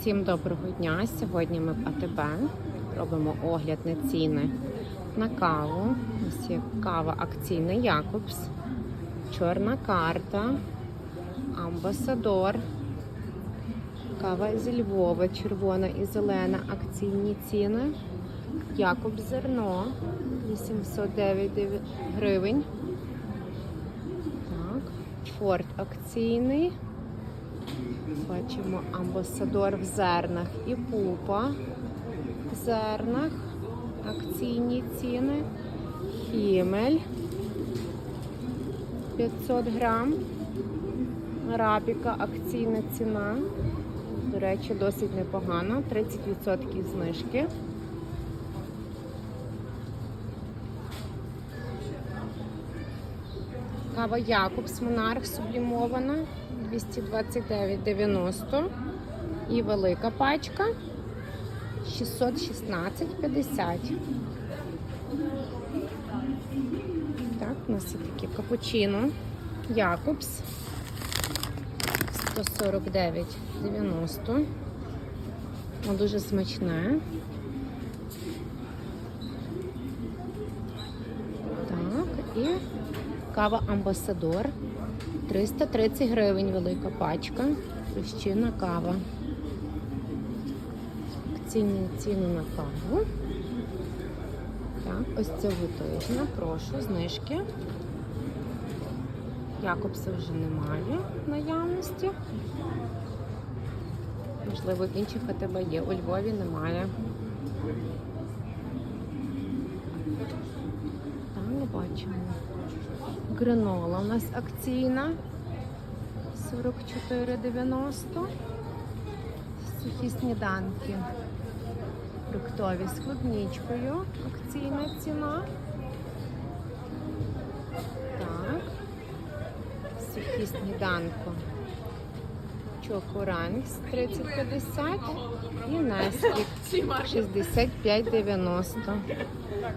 Всім доброго дня! Сьогодні ми в АТБ робимо огляд на ціни на каву. Ось є кава акційна Якобс, чорна карта, амбасадор, кава зі Львова, червона і зелена акційні ціни. Якобс зерно 809 гривень. Так, Форд акційний. Бачимо амбасадор в зернах і пупа в зернах. Акційні ціни. Хімель 500 грам. Рапіка акційна ціна. До речі, досить непогано. 30% знижки. Кава Якобс Монарх сублімована 229,90 і велика пачка 616,50. Так, у нас є таке капучино Якобс 149,90. Воно дуже смачне. Так, і Кава Амбасадор 330 гривень велика пачка. Піщина кава. Ціни на каву. Так, ось це тижня. Прошу, знижки. Якобса вже немає наявності. Можливо, в інших АТБ є. У Львові немає. Там Гринола у нас акційна 44,90. Сухі сніданки. Фруктові з клубничкою. Акційна ціна. Так. Сухі сніданку. Чокоранкс 30,50 і Несквік 65,90.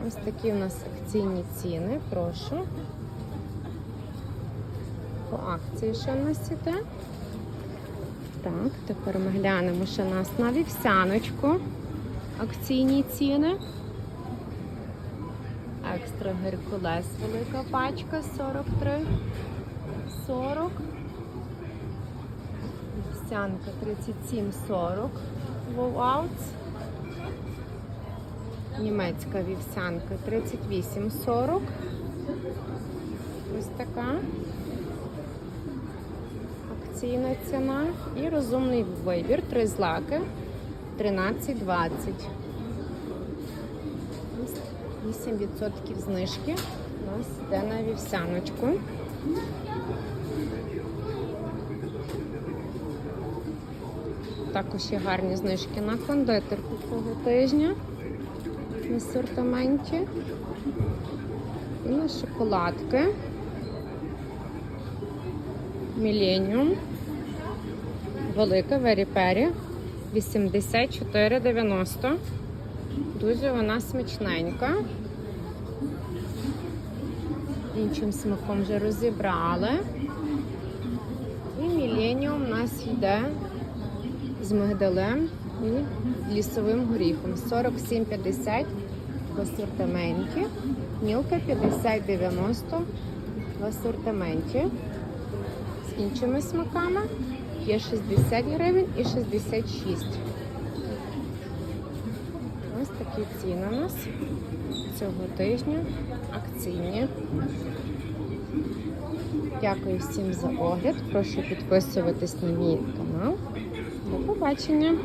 Ось такі у нас акційні ціни. Прошу по акції, що в нас іде. Так, тепер ми глянемо, у нас на вівсяночку. Акційні ціни. Екстра Геркулес, велика пачка 43. 40. Вівсянка 37,40. Воуаутс. Німецька вівсянка 38,40. Ось така акційна ціна і розумний вибір. Три злаки 13,20. 8% знижки у нас йде на вівсяночку. Також є гарні знижки на кондитерку цього тижня в асортименті. І на шоколадки. Міленіум. Велика Веріпері 84,90. Дуже вона смачненька. Іншим смаком вже розібрали. І міленіум у нас йде з мигдалем і лісовим горіхом. 47,50 в асортименті. Мілка 50,90 в асортименті. З іншими смаками є 60 гривень і 66. Ось такі ціни у нас цього тижня. Акційні. Дякую всім за огляд. Прошу підписуватись на мій канал. До побачення!